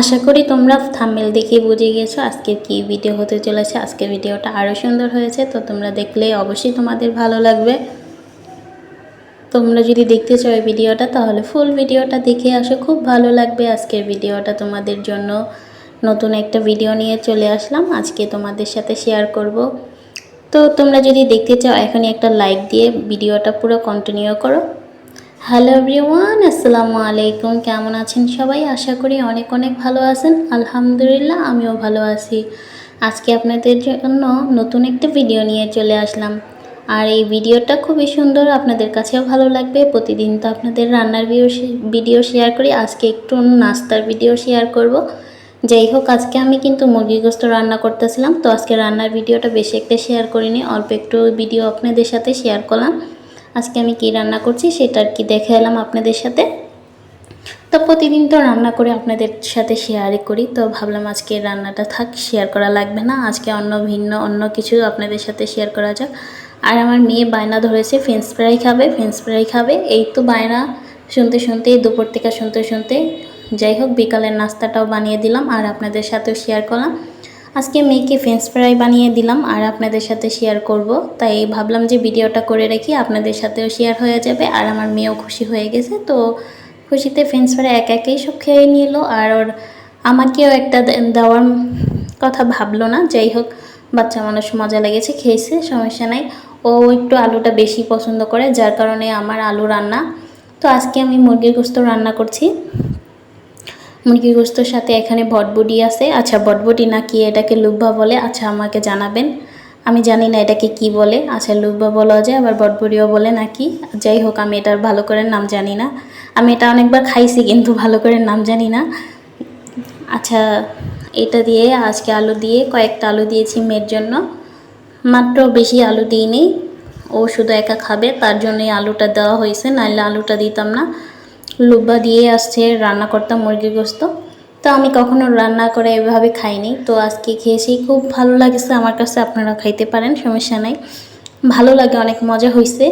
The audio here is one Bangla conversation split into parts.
আশা করি তোমরা থাম্বেল দেখে বুঝে গেছো আজকের কি ভিডিও হতে চলেছে। আজকের ভিডিওটা আরও সুন্দর হয়েছে, তো তোমরা দেখলে অবশ্যই তোমাদের ভালো লাগবে। তোমরা যদি দেখতে চাও ভিডিওটা তাহলে ফুল ভিডিওটা দেখে আসো, খুব ভালো লাগবে আজকের ভিডিওটা তোমাদের জন্য। নতুন একটা ভিডিও নিয়ে চলে আসলাম, আজকে তোমাদের সাথে শেয়ার করব। তো তোমরা যদি দেখতে চাও, এখনই একটা লাইক দিয়ে ভিডিওটা পুরো কন্টিনিউ করো। হ্যালো এভরিওয়ান আসসালামু আলাইকুম কেমন আছেন সবাই? আশা করি অনেক অনেক ভালো আছেন। আলহামদুলিল্লাহ, আমিও ভালো আছি। আজকে আপনাদের জন্য নতুন একটা ভিডিও নিয়ে চলে আসলাম। আর এই ভিডিওটা খুবই সুন্দর, আপনাদের কাছেও ভালো লাগবে। প্রতিদিন তো আপনাদের রান্নার ভিডিও শেয়ার করি। আজকে একটু নাস্তার ভিডিও শেয়ার করব। যাই হোক, আজকে আমি কিন্তু মুরগি গোস্ত রান্না করতেছিলাম। তো আজকে রান্নার ভিডিওটা বেশি একটা শেয়ার করিনি। অল্প একটু ভিডিও আপনাদের সাথে শেয়ার করলাম। আজকে আমি কি রান্না করছি সেটা আর কি দেখে এলাম আপনাদের সাথে। তো প্রতিদিন তো রান্না করে আপনাদের সাথে শেয়ারই করি, তো ভাবলাম আজকে রান্নাটা থাক, শেয়ার করা লাগবে না। আজকে অন্য ভিন্ন, অন্য কিছু আপনাদের সাথে শেয়ার করা যাক। আর আমার মেয়ে বায়না ধরেছে ফ্রেঞ্চ ফ্রাই খাবে ফ্রেঞ্চ ফ্রাই খাবে। এই তো বায়না, শুনতে শুনতে, দুপুর থেকে শুনতে শুনতে, যাই হোক, বিকালের নাস্তাটাও বানিয়ে দিলাম আর আপনাদের সাথেও শেয়ার করলাম। আজকে মেয়েকে ফ্রেঞ্চ ফ্রাই বানিয়ে দিলাম আর আপনাদের সাথে শেয়ার করব। তাই ভাবলাম যে ভিডিওটা করে রাখি, আপনাদের সাথেও শেয়ার হয়ে যাবে আর আমার মেয়েও খুশি হয়ে গেছে। তো খুশিতে ফ্রেঞ্চ ফ্রাই এক একেই সব খেয়ে নিল আর ওর আমাকেও একটা দেওয়ার কথা ভাবলো না। যাই হোক, বাচ্চা মানুষ মজা লেগেছে, খেয়েছে, সমস্যা নাই। ও একটু আলুটা বেশি পছন্দ করে, যার কারণে আমার আলু রান্না। তো আজকে আমি মুরগির গোস্ত রান্না করছি। মুরগির গোস্তর সাথে এখানে বটবুটি আছে। আচ্ছা বটবুটি না কি এটাকে লুব্বা বলে? আচ্ছা আমাকে জানাবেন। আমি জানি না এটাকে কি বলে। আচ্ছা লুব্বা বলা যায়, আবার বটবুটিও বলে নাকি? যাই হোক, আমি এটার ভালো করে নাম জানি না। আমি এটা অনেকবার খাইছি, কিন্তু ভালো করে নাম জানি না। আচ্ছা এটা দিয়ে আজকে আলু দিয়ে কয়েকটা আলু দিয়েছি মেয়ের জন্য। মাত্র বেশি আলু দিইনি। ও শুধু একা খাবে, তার জন্যই আলুটা দেওয়া হয়েছে। নাহলে আলুটা দিতাম না। লুব্বা দিয়ে আসছে রান্না করতাম মুরগির গোস্ত। তো আমি কখনো রান্না করে এভাবে খাইনি। তো আজকে খেয়েছি, খুব ভালো লাগছে আমার কাছে আপনারা খাইতে পারেন, সমস্যা নাই। ভালো লাগে, অনেক মজা হয়েছে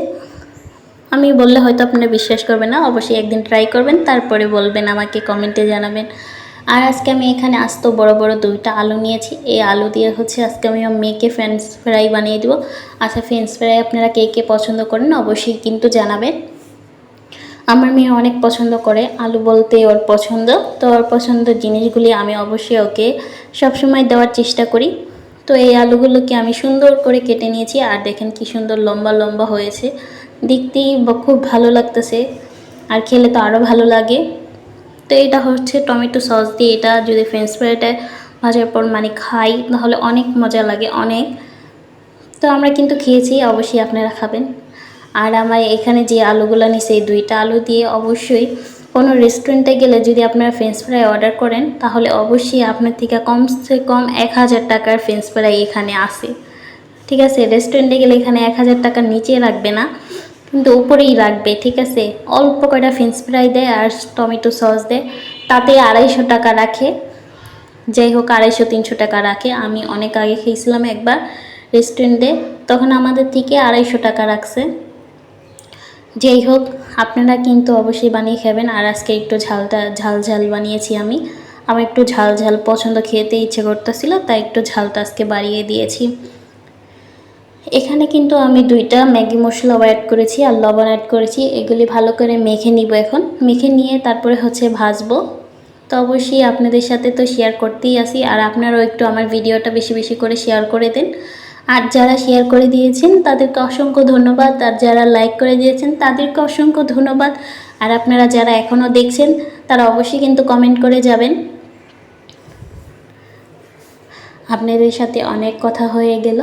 আমি বললে হয়তো আপনারা বিশ্বাস করবেন না, অবশ্যই একদিন ট্রাই করবেন, তারপরে বলবেন আমাকে কমেন্টে জানাবেন। আর আজকে আমি এখানে আস্ত বড় বড় দুইটা আলু নিয়েছি। এই আলু দিয়ে হচ্ছে আজকে আমি মেয়েকে ফ্রেঞ্চ ফ্রাই বানিয়ে দেবো। আচ্ছা ফ্রেঞ্চ ফ্রাই আপনারা কে কে পছন্দ করেন, অবশ্যই কিন্তু জানাবেন। আমার মেয়ে অনেক পছন্দ করে আলু বলতে ওর পছন্দ। তো ওর পছন্দের জিনিসগুলি আমি অবশ্যই ওকে সবসময় দেওয়ার চেষ্টা করি। তো এই আলুগুলোকে আমি সুন্দর করে কেটে নিয়েছি আর দেখেন কি সুন্দর লম্বা লম্বা হয়েছে। দেখতেই খুব ভালো লাগতেছে। আর খেলে তো আরও ভালো লাগে। তো এটা হচ্ছে টমেটো সস দিয়ে এটা যদি ফ্রেঞ্চ ফ্রাইটা ভাজার পর মানে খাই, তাহলে অনেক মজা লাগে, অনেক। তো আমরা কিন্তু খেয়েছি, অবশ্যই আপনারা খাবেন। আর আমার এখানে যে আলুগুলো নিছে, এই দুইটা আলু দিয়ে অবশ্যই কোনো রেস্টুরেন্টে গেলে যদি আপনারা ফ্রেঞ্চ ফ্রাই অর্ডার করেন, তাহলে অবশ্যই আপনার থেকে কমসে কম এক হাজার টাকার ফ্রেঞ্চ ফ্রাই এখানে আসে ঠিক আছে রেস্টুরেন্টে গেলে এখানে এক হাজার টাকার নিচে রাখবে না, কিন্তু উপরেই রাখবে ঠিক আছে? অল্প কয়টা ফ্রেঞ্চ ফ্রাই দেয় আর টমেটো সস দেয়, তাতে আড়াইশো টাকা রাখে। যাই হোক, আড়াইশো, তিনশো টাকা রাখে। আমি অনেক আগে খেয়েছিলাম একবার রেস্টুরেন্টে তখন আমাদের থেকে আড়াইশো টাকা রাখছে। যাই হোক, আপনারা কিন্তু অবশ্যই বানিয়ে খাবেন। আর আজকে একটু ঝালটা, ঝাল ঝাল বানিয়েছি আমি। আমার একটু ঝাল ঝাল পছন্দ খেতে ইচ্ছে করতেছিল, তাই একটু ঝালটা আজকে বাড়িয়ে দিয়েছি। এখানে কিন্তু আমি দুইটা ম্যাগি মশলা অ্যাড করেছি আর লবণ অ্যাড করেছি। এগুলি ভালো করে মেখে নিব এখন। মেখে নিয়ে তারপরে হচ্ছে ভাজবো। তো অবশ্যই আপনাদের সাথে তো শেয়ার করতেই আসি। আর আপনারাও একটু আমার ভিডিওটা বেশি বেশি করে শেয়ার করে দেন। আর যারা শেয়ার করে দিয়েছেন, তাদেরকে অসংখ্য ধন্যবাদ। আর যারা লাইক করে দিয়েছেন, তাদেরকে অসংখ্য ধন্যবাদ। আর আপনারা যারা এখনও দেখছেন, তারা অবশ্যই কিন্তু কমেন্ট করে যাবেন। আপনাদের সাথে অনেক কথা হয়ে গেল।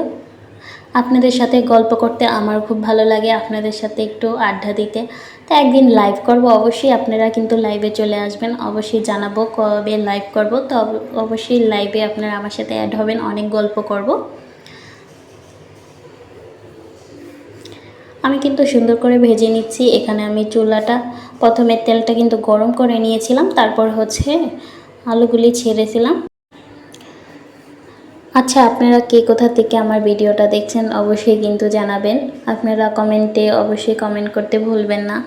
আপনাদের সাথে গল্প করতে আমার খুব ভালো লাগে, আপনাদের সাথে একটু আড্ডা দিতে। তো একদিন লাইভ করব, অবশ্যই আপনারা কিন্তু লাইভে চলে আসবেন। অবশ্যই জানাব কবে লাইভ করব। তো অবশ্যই লাইভে আপনারা আমার সাথে অ্যাড হবেন, অনেক গল্প করব। আমি কিন্তু সুন্দর করে ভেজে নিচ্ছি। এখানে আমি চুলাটা, প্রথমে তেলটা কিন্তু গরম করে নিয়েছিলাম, তারপর হচ্ছে আলুগুলি ছেড়েছিলাম। আচ্ছা আপনারা কে কোথা থেকে আমার ভিডিওটা দেখছেন অবশ্যই কিন্তু জানাবেন। আপনারা কমেন্টে অবশ্যই কমেন্ট করতে ভুলবেন না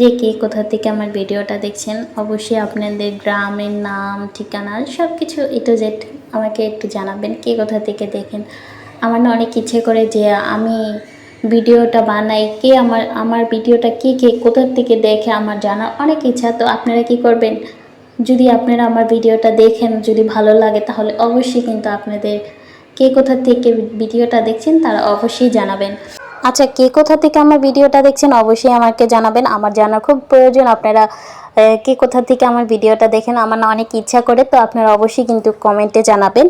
যে কে কোথা থেকে আমার ভিডিওটা দেখছেন। অবশ্যই আপনাদের গ্রামের নাম, ঠিকানা সব কিছু এটু জেট আমাকে একটু জানাবেন কে কোথা থেকে দেখেন। আমার না অনেক ইচ্ছে করে যে আমি ভিডিওটা বানাই, কে আমার আমার ভিডিওটা কে কে কোথা থেকে দেখে আমার জানার অনেক ইচ্ছা, তো আপনারা কি করবেন? যদি আপনারা আমার ভিডিওটা দেখেন, যদি ভালো লাগে, তাহলে অবশ্যই কিন্তু আপনাদের কে কোথা থেকে ভিডিওটা দেখছেন, তারা অবশ্যই জানাবেন। আচ্ছা কে কোথা থেকে আমার ভিডিওটা দেখছেন, অবশ্যই আমাকে জানাবেন। আমার জানার খুব প্রয়োজন, আপনারা কে কোথা থেকে আমার ভিডিওটা দেখেন, আমার না অনেক ইচ্ছা করে, তো আপনারা অবশ্যই কিন্তু কমেন্টে জানাবেন।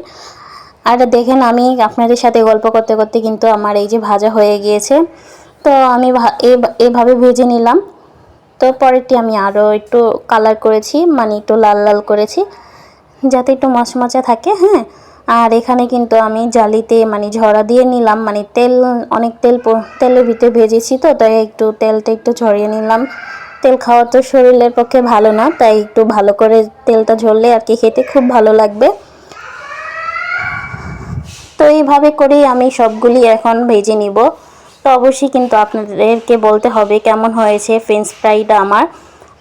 আর দেখেন আমি আপনাদের সাথে গল্প করতে করতে কিন্তু আমার এই যে ভাজা হয়ে গিয়েছে। তো আমি এভাবে ভেজে নিলাম। তো পরেরটি আমি আরও একটু কালার করেছি মানে একটু লাল লাল করেছি, যাতে একটু মচমচে থাকে হ্যাঁ? আর এখানে কিন্তু আমি জালিতে মানে ঝরা দিয়ে নিলাম মানে তেল, অনেক তেল তেলের ভিতরে ভেজেছি তো, তাই একটু তেলটা একটু ঝরিয়ে নিলাম। তেল খাওয়া তো শরীরের পক্ষে ভালো না, তাই একটু ভালো করে তেলটা ঝরলে আর কি খেতে খুব ভালো লাগবে। তো এইভাবে করেই আমি সবগুলি এখন ভেজে নিব। তো অবশ্যই কিন্তু আপনাদেরকে বলতে হবে কেমন হয়েছে ফ্রেঞ্চ ফ্রাইটা আমার।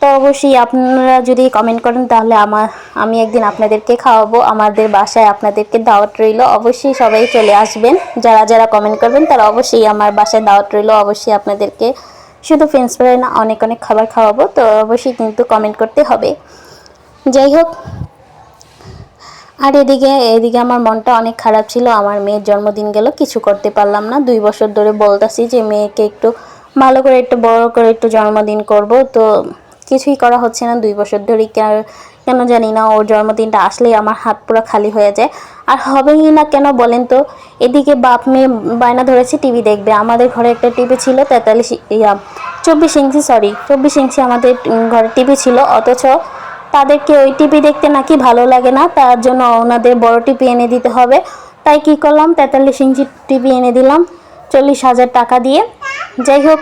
তো অবশ্যই আপনারা যদি কমেন্ট করেন তাহলে আমার আমি একদিন আপনাদেরকে খাওয়াবো। আমাদের বাসায় আপনাদেরকে দাওয়াত রইল। অবশ্যই সবাই চলে আসবেন। যারা যারা কমেন্ট করবেন তারা অবশ্যই আমার বাসায় দাওয়াত রইল। অবশ্যই আপনাদেরকে শুধু ফ্রেঞ্চ ফ্রাই না, অনেক অনেক খাবার খাওয়াবো। তো অবশ্যই কিন্তু কমেন্ট করতে হবে। যাই হোক আর এদিকে এদিকে আমার মনটা অনেক খারাপ ছিল। আমার মেয়ের জন্মদিন গেল, কিছু করতে পারলাম না। দুই বছর ধরে বলতাছি যে, মেয়েকে একটু ভালো করে, একটু বড় করে একটু জন্মদিন করব। তো কিছুই করা হচ্ছে না। দুই বছর ধরে কেন জানি না, ওর জন্মদিনটা আসলেই আমার হাত পুরো খালি হয়ে যায়। আর হবেই না কেন বলেন তো, এদিকে বাপ মেয়ে বায়না ধরেছে, টিভি দেখবে। আমাদের ঘরে একটা টিভি ছিল, তেতাল্লিশ, ইয়া, চব্বিশ ইঞ্চি সরি চব্বিশ ইঞ্চি আমাদের ঘরে টিভি ছিল। অথচ তাদেরকে ওই টিভি দেখতে নাকি ভালো লাগে না, তার জন্য ওনাদের বড় টিভি এনে দিতে হবে। তাই কি করলাম, তেতাল্লিশ ইঞ্চি টিভি এনে দিলাম, চল্লিশ হাজার টাকা দিয়ে। যাই হোক,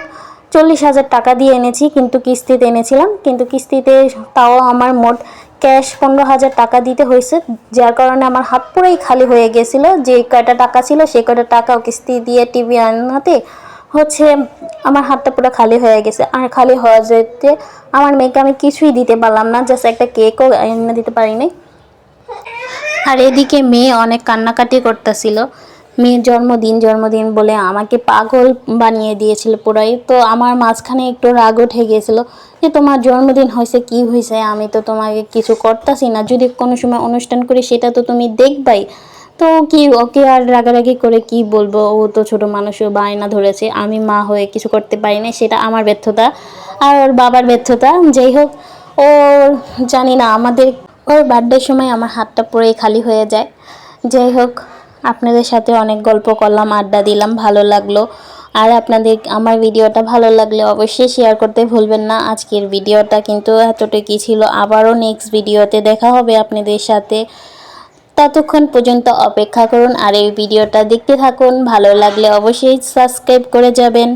চল্লিশ হাজার টাকা দিয়ে এনেছি, কিন্তু কিস্তিতে এনেছিলাম। কিন্তু কিস্তিতে তাও আমার মোট ক্যাশ পনেরো হাজার টাকা দিতে হয়েছে, যার কারণে আমার হাত পুরোই খালি হয়ে গেছিল। যে কয়টা টাকা ছিল সেই কয়টা টাকাও কিস্তি দিয়ে টিভি আনাতে হচ্ছে আমার হাতটা পুরো খালি হয়ে গেছে। আর খালি হওয়া যেতে আমার মেয়েকে আমি কিছুই দিতে পারলাম না জাস্ট একটা কেকও এনে দিতে পারিনি। আর এদিকে মেয়ে অনেক কান্নাকাটি করতেছিল। মেয়ের জন্মদিন জন্মদিন বলে আমাকে পাগল বানিয়ে দিয়েছিল পুরাই। তো আমার মাঝখানে একটু রাগ উঠে গিয়েছিল যে তোমার জন্মদিন হয়েছে, কি হয়েছে? আমি তো তোমাকে কিছু করতেছি না। যদি কোনো সময় অনুষ্ঠান করি, সেটা তো তুমি দেখবাই। তো কি, ওকে আর রাগারাগি করে কি বলব? ও তো ছোট মানুষও, বায়না ধরেছে। আমি মা হয়ে কিছু করতে পারিনি সেটা আমার ব্যর্থতা। আর ওর বাবার ব্যর্থতা, যাই হোক ও জানি না, আমাদের ওর বার্থডের সময় আমার হাতটা পুরোই খালি হয়ে যায়। যাই হোক, আপনাদের সাথে অনেক গল্প করলাম, আড্ডা দিলাম, ভালো লাগল। আর আপনাদের, আমার ভিডিওটা ভালো লাগলে অবশ্যই শেয়ার করতে ভুলবেন না। আজকের ভিডিওটা কিন্তু এতটুকুই ছিল। আবারও নেক্সট ভিডিওতে দেখা হবে আপনাদের সাথে। ততক্ষণ পর্যন্ত অপেক্ষা করুন আর এই ভিডিওটা দেখতে থাকুন। ভালো লাগলে অবশ্যই সাবস্ক্রাইব করে যাবেন।